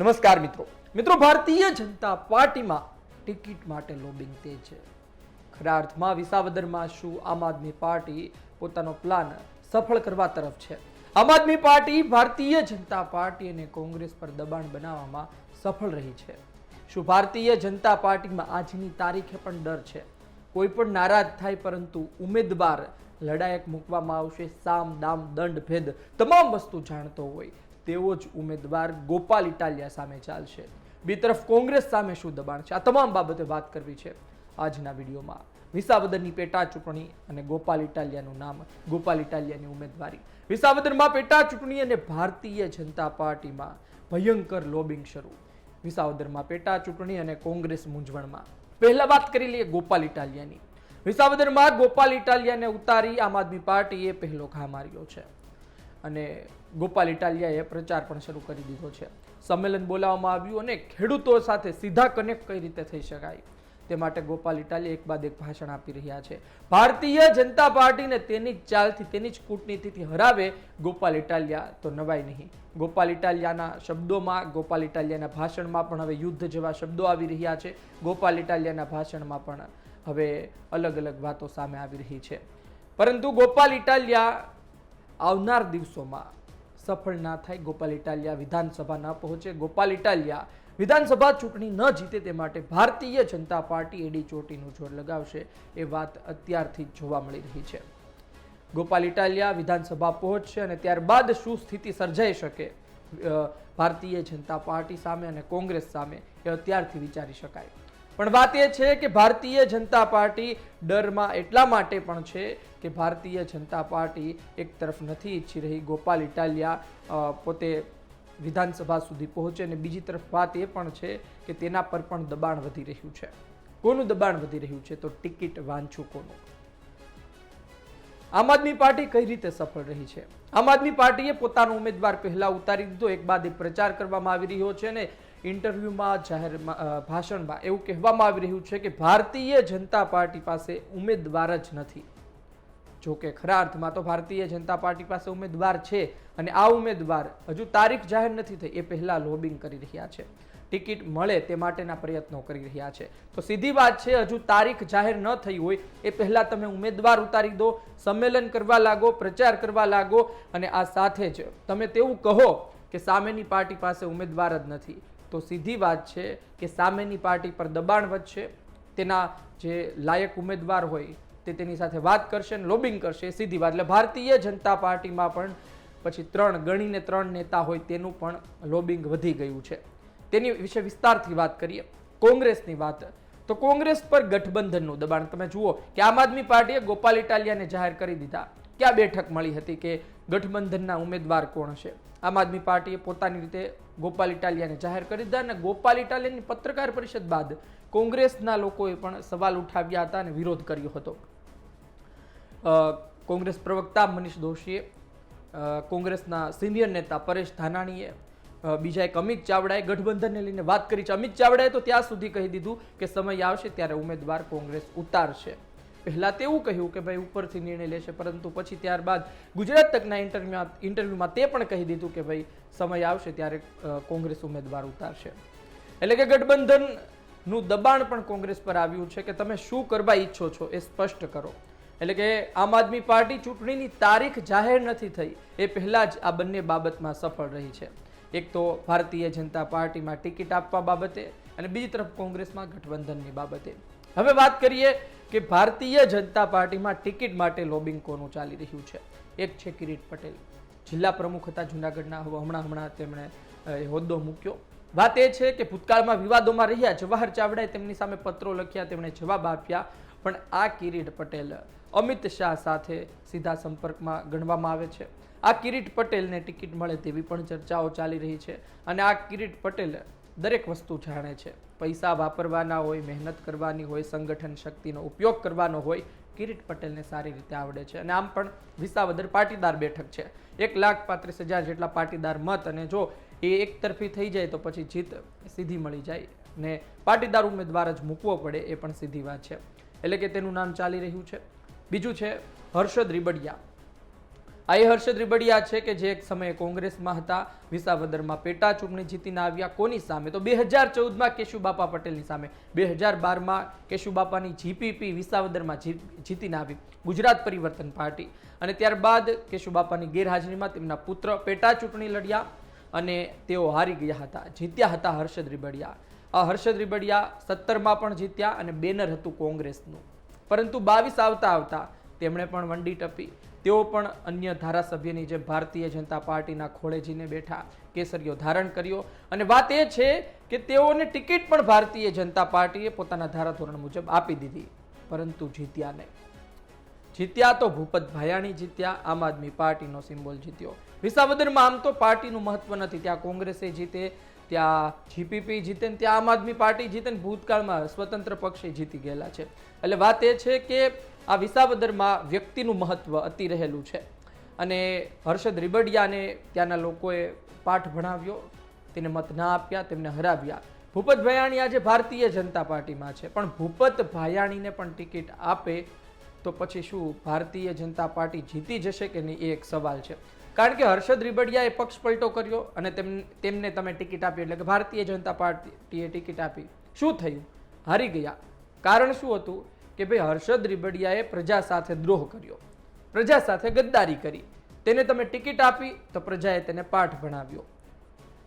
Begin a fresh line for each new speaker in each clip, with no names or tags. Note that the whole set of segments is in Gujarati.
નમસ્કાર મિત્રો. મિત્રો, ભારતીય જનતા પાર્ટીમાં ટિકિટ માટે લોબિંગ તે છે. ખરા અર્થમાં વિસાવદરમાં શું આમ આદમી પાર્ટી પોતાનો પ્લાન સફળ કરવા તરફ છે? આમ આદમી પાર્ટી ભારતીય જનતા પાર્ટી અને કોંગ્રેસ પર દબાણ બનાવવામાં સફળ રહી છે. શું ભારતીય જનતા પાર્ટીમાં આજની તારીખે પણ ડર છે? કોઈ પણ નારાજ થાય પરંતુ ઉમેદવાર લડાયક મૂકવામાં આવશે. સામ, દામ, દંડ, ભેદ, તમામ વસ્તુ જાણતો હોય. તેવો જ ઉમેદવાર ગોપાલ ઇટાલિયા સામે ચાલશે. બી તરફ કોંગ્રેસ સામે શું દબાણ છે? આ તમામ બાબતે વાત કરવી છે આજના વિડીયોમાં. વિસાવદરની પેટા ચૂંટણી અને ગોપાલ ઇટાલિયાનું નામ, ગોપાલ ઇટાલિયાની ઉમેદવારી. વિસાવદરમાં પેટા ચૂંટણી અને ભારતીય જનતા પાર્ટીમાં ભયંકર લોબિંગ શરૂ. વિસાવદરમાં પેટા ચૂંટણી અને કોંગ્રેસ મૂંઝવણમાં. પહેલા વાત કરી લઈએ ગોપાલ ઇટાલિયાની. વિસાવદરમાં ગોપાલ ઇટાલિયાને ઉતારી આમ આદમી પાર્ટીએ પહેલો ઘા માર્યો છે. અને ગોપાલ ઇટાલિયાએ પ્રચાર પણ શરૂ કરી દીધો છે. સંમેલન બોલાવવામાં આવ્યું અને ખેડૂતો સાથે સીધા કનેક્ટ કઈ રીતે થઈ શકાય? તે માટે ગોપાલ ઇટાલિયા એક બાદ એક ભાષણ આપી રહ્યા છે. ભારતીય જનતા પાર્ટીને તેની જ ચાલથી, તેની જ કૂટનીતિથી હરાવે ગોપાલ ઇટાલિયા તો નવાય નહીં. ગોપાલ ઇટાલિયાના શબ્દોમાં, ગોપાલ ઇટાલિયાના ભાષણમાં પણ હવે યુદ્ધ જેવા શબ્દો આવી રહ્યા છે. ગોપાલ ઇટાલિયાના ભાષણમાં પણ હવે અલગ અલગ વાતો સામે આવી રહી છે. પરંતુ ગોપાલ ઇટાલિયા આવનાર દિવસોમાં સફળ ના થાય ગોપાલ ઇટાલિયા વિધાનસભા ન પહોંચે. ગોપાલ ઇટાલિયા વિધાનસભા ચૂંટણી ન જીતે તે માટે ભારતીય જનતા પાર્ટી એડી ચોટીનું જોર લગાવશે એ વાત અત્યારથી જ જોવા મળી રહી છે. ગોપાલ ઇટાલિયા વિધાનસભા પહોંચશે અને ત્યારબાદ શું સ્થિતિ સર્જાઈ શકે ભારતીય જનતા પાર્ટી સામે અને કોંગ્રેસ સામે એ અત્યારથી વિચારી શકાય. પણ વાત એ છે કે ભારતીય જનતા પાર્ટી ડરમાં એટલા માટે પણ છે કે ભારતીય જનતા પાર્ટી એક તરફ નથી ઈચ્છી રહી. ગોપાલ ઇટાલિયા પોતે વિધાનસભા સુધી પહોંચે અને બીજી તરફ વાત એ પણ છે કે તેના પર પણ દબાણ વધી રહ્યું છે. કોનું દબાણ વધી રહ્યું છે? તો ટિકિટ વાંચુકોનું. આમ આદમી પાર્ટી કઈ રીતે સફળ રહી છે? આમ આદમી પાર્ટીએ પોતાનો ઉમેદવાર પહેલા ઉતારી દીધો. એક બાદ એક પ્રચાર કરવામાં આવી રહ્યો છે અને ઇન્ટરવ્યુમાં જાહેર ભાષણમાં એવું કહેવામાં આવી રહ્યું છે કે ભારતીય જનતા પાર્ટી પાસે ઉમેદવાર જ નથી. જો કે ખરા અર્થમાં તો ભારતીય જનતા પાર્ટી પાસે ઉમેદવાર છે અને આ ઉમેદવાર હજુ તારીખ જાહેર નથી થઈ, એ પહેલાં લોબિંગ કરી રહ્યા છે. ટિકિટ મળે તે માટેના પ્રયત્નો કરી રહ્યા છે. તો સીધી વાત છે, હજુ તારીખ જાહેર ન થઈ હોય, એ પહેલાં તમે ઉમેદવાર ઉતારી દો, સંમેલન કરવા લાગો, પ્રચાર કરવા લાગો અને આ સાથે જ તમે તેવું કહો કે સામેની પાર્ટી પાસે ઉમેદવાર જ નથી. તો સીધી વાત છે કે સામેની પાર્ટી પર દબાણ વધશે, તેના જે લાયક ઉમેદવાર હોય તે તેની સાથે વાત કરશે અને લોબિંગ કરશે સીધી વાત. એટલે ભારતીય જનતા પાર્ટીમાં પણ પછી ત્રણ ગણીને ત્રણ નેતા હોય તેનું પણ લોબિંગ વધી ગયું છે. તેની વિશે વિસ્તારથી વાત કરીએ, કોંગ્રેસની વાત. તો કોંગ્રેસ પર ગઠબંધનનું દબાણ. તમે જુઓ કે આમ આદમી પાર્ટીએ ગોપાલ ઇટાલિયાને જાહેર કરી દીધા. ક્યાં બેઠક મળી હતી કે ગઠબંધનના ઉમેદવાર કોણ છે? આમ આદમી પાર્ટીએ પોતાની રીતે ગોપાલ ઇટાલિયાને જાહેર કરી દીધા અને ગોપાલ ઇટાલિયાની પત્રકાર પરિષદ બાદ કોંગ્રેસના લોકોએ પણ સવાલ ઉઠાવ્યા હતા અને વિરોધ કર્યો હતો. કોંગ્રેસ પ્રવક્તા મનીષ દોશીએ કોંગ્રેસના સિનિયર નેતા પરેશ ધાનાણીએ બીજા એક અમિત ચાવડાએ ગઠબંધનને લઈને વાત કરી છે. અમિત ચાવડાએ તો ત્યાં સુધી કહી દીધું કે સમય આવશે ત્યારે ઉમેદવાર કોંગ્રેસ ઉતારશે. પહેલા તેવું કહ્યું કે ભાઈ ઉપરથી નિર્ણય લેશે, પરંતુ પછી ત્યારબાદ ગુજરાત તકના ઇન્ટરવ્યુમાં ઇન્ટરવ્યુમાં તે પણ કહી દીધું કે ભાઈ સમય આવશે ત્યારે કોંગ્રેસ ઉમેદવાર ઉતારશે. એટલે કે ગઠબંધનનું દબાણ પણ કોંગ્રેસ પર આવ્યું છે કે તમે શું કરવા ઈચ્છો છો એ સ્પષ્ટ કરો. એટલે કે આમ આદમી પાર્ટી ચૂંટણીની તારીખ જાહેર નથી થઈ, એ પહેલાં જ આ બંને બાબતમાં સફળ રહી છે. એક તો ભારતીય જનતા પાર્ટીમાં ટિકિટ આપવા બાબતે અને બીજી તરફ કોંગ્રેસમાં ગઠબંધનની બાબતે. હવે વાત કરીએ કે ભારતીય જનતા પાર્ટીમાં ટિકિટ માટે લોબિંગ કોનું ચાલી રહ્યું છે? એક છે કિરીટ પટેલ. જિલ્લા પ્રમુખ હતા જુનાગઢના હમણાં હમણાં તેમણે હોદ્દો મૂક્યો. વાત એ છે કે ભૂતકાળમાં વિવાદોમાં રહ્યા, જવાહર ચાવડાએ તેમની સામે પત્રો લખ્યા, તેમણે જવાબ આપ્યા, પણ આ કિરીટ પટેલ, અમિત શાહ સાથે સીધા સંપર્કમાં ગણવામાં આવે છે. આ કિરીટ પટેલને ટિકિટ મળે તેવી પણ ચર્ચાઓ ચાલી રહી છે. અને આ કિરીટ પટેલ દરેક વસ્તુ જાણે છે. પૈસા વાપરવાના હોય, મહેનત કરવાની હોય, સંગઠન શક્તિનો ઉપયોગ કરવાનો હોય, કિરીટ પટેલને સારી રીતે આવડે છે. અને આમ પણ વિસાવદર પાટીદાર બેઠક છે. એક લાખ પાંત્રીસ હજાર જેટલા પાટીદાર મત અને જો એ એક તરફી થઈ જાય તો પછી જીત સીધી મળી જાય. ને પાટીદાર ઉમેદવાર જ મૂકવો પડે એ પણ સીધી વાત છે. એટલે કે તેનું નામ ચાલી રહ્યું છે. બીજું છે હર્ષદ રીબડિયા. આ એ હર્ષદ રીબડિયા છે કે જે એક સમયે કોંગ્રેસમાં હતા, વિસાવદરમાં પેટા ચૂંટણી જીતીને આવ્યા, કોની સામે? તો બે હજાર ચૌદમાં કેશુબાપા પટેલની સામે. બે હજાર બારમાં કેશુબાપાની જીપીપી વિસાવદરમાં જીતીને આવી ગુજરાત પરિવર્તન પાર્ટી. અને ત્યારબાદ કેશુબાપાની ગેરહાજરીમાં તેમના પુત્ર પેટા ચૂંટણી લડ્યા અને તેઓ હારી ગયા હતા, જીત્યા હતા હર્ષદ રીબડિયા. આ હર્ષદ રીબડિયા સત્તરમાં પણ જીત્યા અને બેનર હતું કોંગ્રેસનું. પરંતુ બાવીસ આવતા આવતા તેમણે પણ વંડી ટપી. તેઓ પણ અન્ય ધારાસભ્યની જેમ ભારતીય જનતા પાર્ટીના ખોળેજીને બેઠા કેસરીઓ ધારણ કર્યો. અને વાત એ છે કે તેઓને ટિકિટ પણ ભારતીય જનતા પાર્ટીએ પોતાના ધારાધોરણ મુજબ આપી દીધી. પરંતુ જીત્યા નહીં. જીત્યા તો ભૂપત ભાયાણી જીત્યા, આમ આદમી પાર્ટીનો સિમ્બોલ જીત્યો. વિસાવદરમાં આમ તો પાર્ટીનું મહત્વ નથી. ત્યાં કોંગ્રેસે જીતે ત્યાં જીપીપી જીતે ત્યાં આમ આદમી પાર્ટી જીતે ભૂતકાળમાં સ્વતંત્ર પક્ષે જીતી ગયેલા છે. એટલે વાત એ છે કે આ વિસાવદરમાં વ્યક્તિનું મહત્વ અતિ રહેલું છે. અને હર્ષદ રીબડિયાને ત્યાંના લોકોએ પાઠ ભણાવ્યો, તેને મત ના આપ્યા, તેમને હરાવ્યા. ભૂપત ભયાણી આજે ભારતીય જનતા પાર્ટીમાં છે, પણ ભૂપત ભાયાણીને પણ ટિકિટ આપે તો પછી શું, ભારતીય જનતા પાર્ટી જીતી જશે કે નહીં એ એક સવાલ છે. કારણ કે હર્ષદ રીબડિયાએ પક્ષ પલટો કર્યો અને તેમ, તેમને તમે ટિકિટ આપી એટલે કે ભારતીય જનતા પાર્ટીએ ટિકિટ આપી. શું થયું? હારી ગયા. કારણ શું હતું? કે ભાઈ હર્ષદ રીબડિયાએ પ્રજા સાથે દ્રોહ કર્યો. પ્રજા સાથે ગદ્દારી કરી. તેને તમે ટિકિટ આપી તો પ્રજાએ તેને પાઠ ભણાવ્યો.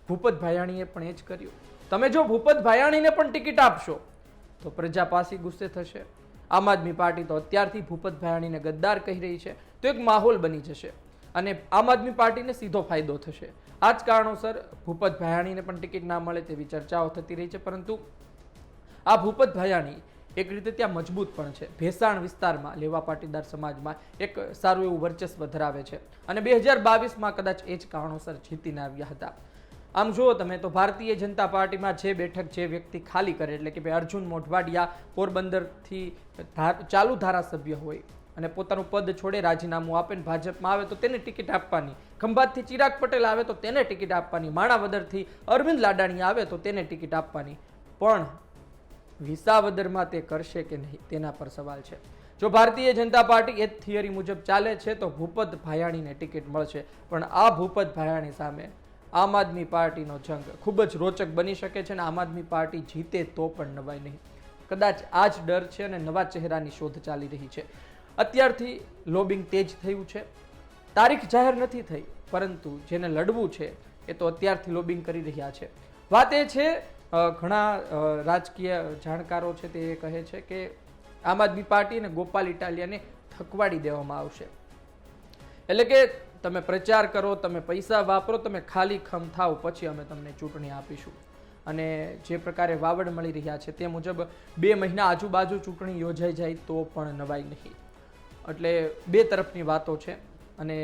ભૂપત ભાયાણીએ પણ એ જ કર્યું. તમે જો ભૂપત ભાયાણીને પણ ટિકિટ આપશો, તો પ્રજા પાસી ગુસ્સે થશે. આમ આદમી પાર્ટી તો અત્યારથી ભૂપત ભાયાણીને ગદ્દાર કહી રહી છે. તો એક માહોલ બની જશે. અને આમ આદમી પાર્ટીને સીધો ફાયદો થશે. આ જ કારણોસર ભૂપત ભાયાણીને પણ ટિકિટ ના મળે તેવી ચર્ચાઓ થતી રહી છે, પરંતુ આ ભૂપત ભયાણી એક રીતે ત્યાં મજબૂત પણ છે. ભેસાણ વિસ્તારમાં લેવા પાટીદાર સમાજમાં એક સારું એવું વર્ચસ્વ ધરાવે છે અને બે હજાર બાવીસમાં કદાચ એ જ કારણોસર જીતીને આવ્યા હતા. આમ જુઓ તમે તો ભારતીય જનતા પાર્ટીમાં જે બેઠક જે વ્યક્તિ ખાલી કરે, એટલે કે ભાઈ અર્જુન મોઢવાડિયા પોરબંદરથી ચાલુ ધારાસભ્ય હોય અને પોતાનું પદ છોડે રાજીનામું આપે ને ભાજપમાં આવે તો તેને ટિકિટ આપવાની. ખંભાતથી ચિરાગ પટેલ આવે તો તેને ટિકિટ આપવાની. માણાવદરથી અરવિંદ લાડાણી આવે તો તેને ટિકિટ આપવાની. પણ વિસાવદરમાં તે કરશે કે નહીં, તેના પર સવાલ છે. જો ભારતીય જનતા પાર્ટી એ થિયરી મુજબ ચાલે છે તો ભૂપત ભાયાણીને ટિકિટ મળશે. પણ આ ભૂપત ભાયાણી સામે આમ આદમી પાર્ટીનો જંગ ખૂબ જ રોચક બની શકે છે અને આમ આદમી પાર્ટી જીતે તો પણ નવાય નહીં. કદાચ આ જ ડર છે અને નવા ચહેરાની શોધ ચાલી રહી છે. અત્યારથી લોબિંગ તેજ થયું છે. તારીખ જાહેર નથી થઈ, પરંતુ જેને લડવું છે, એ તો અત્યારથી લોબિંગ કરી રહ્યા છે. વાત એ છે ઘણા રાજકીય જાણકારો છે તે કહે છે કે આમ આદમી પાર્ટી અને ગોપાલ ઇટાલિયાને થકવાડી દેવામાં આવશે. એટલે કે તમે પ્રચાર કરો, તમે પૈસા વાપરો, તમે ખાલી ખમ થાવ, પછી અમે તમને ચૂંટણી આપીશું. અને જે પ્રકારે વાવડ મળી રહ્યા છે તે મુજબ બે મહિના આજુબાજુ ચૂંટણી યોજાઈ જાય તો પણ નવાઈ નહીં. એટલે બે તરફની વાતો છે અને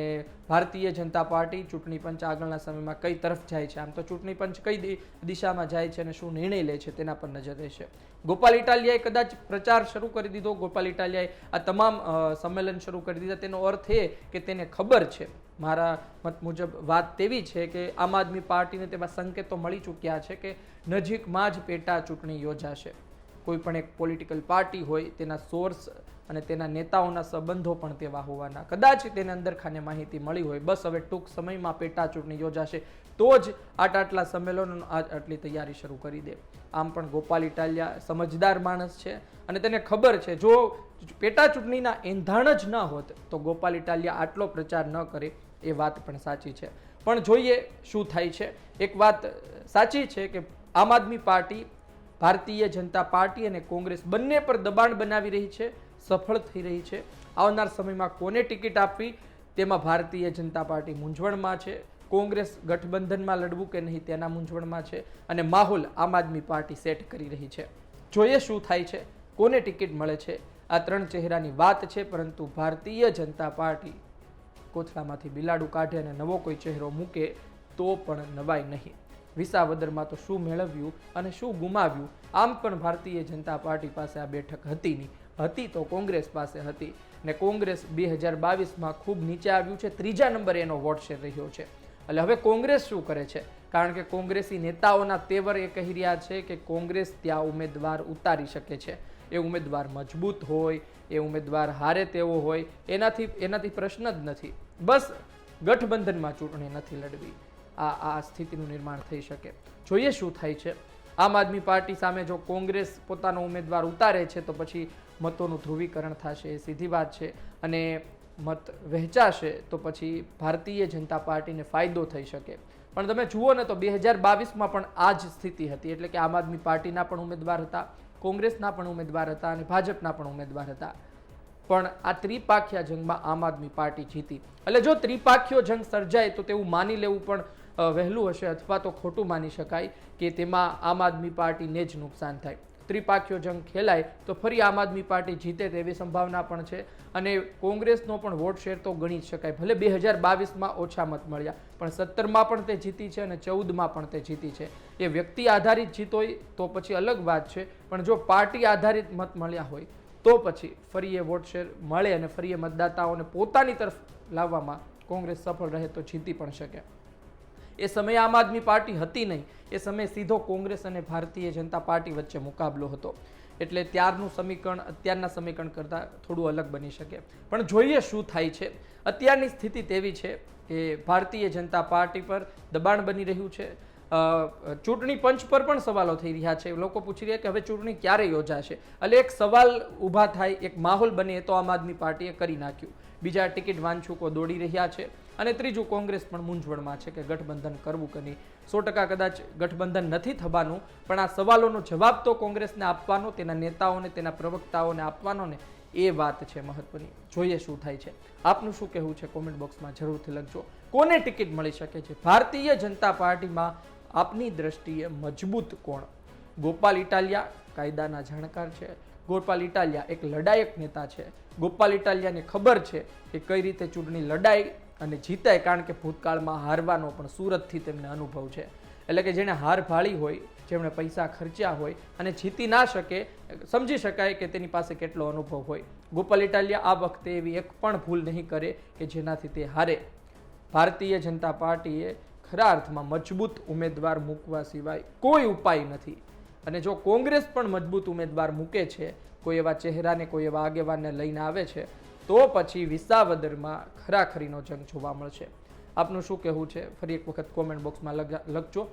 ભારતીય જનતા પાર્ટી ચૂંટણી પંચ આગળના સમયમાં કઈ તરફ જાય છે? આમ તો ચૂંટણી પંચ કઈ દિશામાં જાય છે અને શું નિર્ણય લે છે તેના પર નજર રહેશે. ગોપાલ ઇટાલિયાએ કદાચ પ્રચાર શરૂ કરી દીધો. ગોપાલ ઇટાલિયાએ આ તમામ સંમેલન શરૂ કરી દીધા. તેનો અર્થ એ કે તેને ખબર છે, મારા મત મુજબ વાત તેવી છે કે આમ આદમી પાર્ટીને તેમાં સંકેતો મળી ચૂક્યા છે કે નજીકમાં જ પેટા ચૂંટણી યોજાશે. કોઈ પણ એક પોલિટિકલ પાર્ટી હોય તેના સોર્સ અને તેના નેતાઓના સંબંધો પણ તેવા હોવાના. કદાચ તેને અંદર ખાને માહિતી મળી હોય. બસ હવે ટૂંક સમયમાં પેટા ચૂંટણી યોજાશે. તો જ આટ આટલા સંમેલનો આ આટલી તૈયારી શરૂ કરી દે. આમ પણ ગોપાલ ઇટાલિયા સમજદાર માણસ છે અને તેને ખબર છે, જો પેટા ચૂંટણીના એંધાણ જ ન હોત, તો ગોપાલ ઇટાલિયા આટલો પ્રચાર ન કરે એ વાત પણ સાચી છે. પણ જોઈએ શું થાય છે. એક વાત સાચી છે કે આમ આદમી પાર્ટી, ભારતીય જનતા પાર્ટી અને કોંગ્રેસ બંને પર દબાણ બનાવી રહી છે. સફળ થઈ રહી છે. આવનાર સમયમાં કોને ટિકિટ આપવી? તેમાં ભારતીય જનતા પાર્ટી મૂંઝવણમાં છે. કોંગ્રેસ ગઠબંધનમાં લડવું કે નહીં તેના મૂંઝવણમાં છે. અને માહોલ આમ આદમી પાર્ટી સેટ કરી રહી છે. જોઈએ શું થાય છે? કોને ટિકિટ મળે છે? આ ત્રણ ચહેરાની વાત છે, પરંતુ ભારતીય જનતા પાર્ટી કોથળામાંથી બિલાડું કાઢે અને નવો કોઈ ચહેરો મૂકે તો પણ નવાય નહીં. વિસાવદરમાં તો શું મેળવ્યું અને શું ગુમાવ્યું? આમ પણ ભારતીય જનતા પાર્ટી પાસે આ બેઠક હતી નહીં. હતી તો કોંગ્રેસ પાસે હતી. ને કોંગ્રેસ બે હજાર બાવીસમાં ખૂબ નીચે આવ્યું છે. ત્રીજા નંબરે એનો વોટ શેર રહ્યો છે. એટલે હવે કોંગ્રેસ શું કરે છે? કારણ કે કોંગ્રેસી નેતાઓના તેવર એ કહી રહ્યા છે કે કોંગ્રેસ ત્યાં ઉમેદવાર ઉતારી શકે છે. એ ઉમેદવાર મજબૂત હોય, એ ઉમેદવાર હારે તેવો હોય, એનાથી એનાથી પ્રશ્ન જ નથી. બસ ગઠબંધનમાં ચૂંટણી નથી લડવી. આ આ સ્થિતિનું નિર્માણ થઈ શકે. જોઈએ શું થાય છે. આમ આદમી પાર્ટી સામે જો કોંગ્રેસ પોતાનો ઉમેદવાર ઉતારે છે તો પછી મતોનું ધ્રુવીકરણ થશે એ સીધી વાત છે. અને મત વહેંચાશે તો પછી ભારતીય જનતા પાર્ટીને ફાયદો થઈ શકે. પણ તમે જુઓ ને તો બે હજાર બાવીસમાં પણ આ જ સ્થિતિ હતી. એટલે કે આમ આદમી પાર્ટીના પણ ઉમેદવાર હતા, કોંગ્રેસના પણ ઉમેદવાર હતા અને ભાજપના પણ ઉમેદવાર હતા. પણ આ ત્રિપાખ્યા જંગમાં આમ આદમી પાર્ટી જીતી. એટલે જો ત્રિપાખ્યો જંગ સર્જાય તો તેવું માની લેવું પણ વહેલું હશે અથવા તો ખોટું માની શકાય કે તેમાં આમ આદમી પાર્ટીને જ નુકસાન થાય. ત્રિપાખ્યો જંગ ખેલાય, તો ફરી આમ આદમી પાર્ટી જીતે તેવી સંભાવના પણ છે. અને કોંગ્રેસનો પણ વોટ શેર તો ગણી શકાય. ભલે બે હજાર બાવીસમાં ઓછા મત મળ્યા, પણ સત્તરમાં પણ તે જીતી છે અને ચૌદમાં પણ તે જીતી છે. એ વ્યક્તિ આધારિત જીત હોય તો પછી અલગ વાત છે, પણ જો પાર્ટી આધારિત મત મળ્યા હોય, તો પછી ફરી એ વોટ શેર મળે અને ફરી એ મતદાતાઓને પોતાની તરફ લાવવામાં કોંગ્રેસ સફળ રહે તો જીતી પણ શકે. એ સમયે આમ આદમી પાર્ટી હતી નહીં. એ સમયે સીધો કોંગ્રેસ અને ભારતીય જનતા પાર્ટી વચ્ચે મુકાબલો હતો. એટલે ત્યારનું સમીકરણ અત્યારના સમીકરણ કરતાં થોડું અલગ બની શકે. પણ જોઈએ શું થાય છે. અત્યારની સ્થિતિ તેવી છે કે ભારતીય જનતા પાર્ટી પર દબાણ બની રહ્યું છે. ચૂંટણી પંચ પર પણ સવાલો થઈ રહ્યા છે. લોકો પૂછી રહ્યા કે હવે ચૂંટણી ક્યારે યોજાશે? એટલે એક સવાલ ઊભા થાય, એક માહોલ બને તો આમ આદમી પાર્ટીએ કરી નાખ્યું. બીજા ટિકિટ વાંચુકો દોડી રહ્યા છે. અને ત્રીજું, કોંગ્રેસ પણ મૂંઝવણમાં છે કે ગઠબંધન કરવું કે નહીં. સો ટકા કદાચ ગઠબંધન નથી થવાનું, પણ આ સવાલોનો જવાબ તો કોંગ્રેસને આપવાનો, તેના નેતાઓને, તેના પ્રવક્તાઓને આપવાનો ને એ વાત છે મહત્વની. જોઈએ શું થાય છે. આપનું શું કહેવું છે કોમેન્ટ બોક્સમાં જરૂરથી લખજો. કોને ટિકિટ મળી શકે છે? ભારતીય જનતા પાર્ટીમાં આપની દ્રષ્ટિએ મજબૂત કોણ? ગોપાલ ઇટાલિયા કાયદાના જાણકાર છે. ગોપાલ ઇટાલિયા એક લડાયક નેતા છે. ગોપાલ ઇટાલિયાને ખબર છે કે કઈ રીતે ચૂંટણી લડાય અને જીતાય કારણ કે ભૂતકાળમાં હારવાનો પણ સુરતથી તેમને અનુભવ છે. એટલે કે જેણે હાર ભાળી હોય, જેમણે પૈસા ખર્ચ્યા હોય અને જીતી ના શકે, સમજી શકાય કે તેની પાસે કેટલો અનુભવ હોય. ગોપાલ ઇટાલિયા આ વખતે એવી એક પણ ભૂલ નહીં કરે કે જેનાથી તે હારે. ભારતીય જનતા પાર્ટીએ ખરા અર્થમાં મજબૂત ઉમેદવાર મૂકવા સિવાય કોઈ ઉપાય નથી. અને જો કોંગ્રેસ પણ મજબૂત ઉમેદવાર મૂકે છે, કોઈ એવા ચહેરાને, કોઈ એવા આગેવાનને લઈને આવે છે તો પછી વિસાવદરમાં ખરાખરીનો જંગ જોવા મળશે. આપનું શું કહેવું છે? ફરી એક વખત કોમેન્ટ બોક્સમાં લખજો.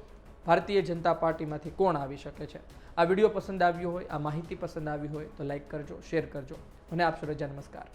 ભારતીય જનતા પાર્ટીમાંથી કોણ આવી શકે છે? આ વીડિયો પસંદ આવ્યો હોય, આ માહિતી પસંદ આવી હોય તો લાઈક કરજો શેર કરજો. અને આપશો રજા, નમસ્કાર.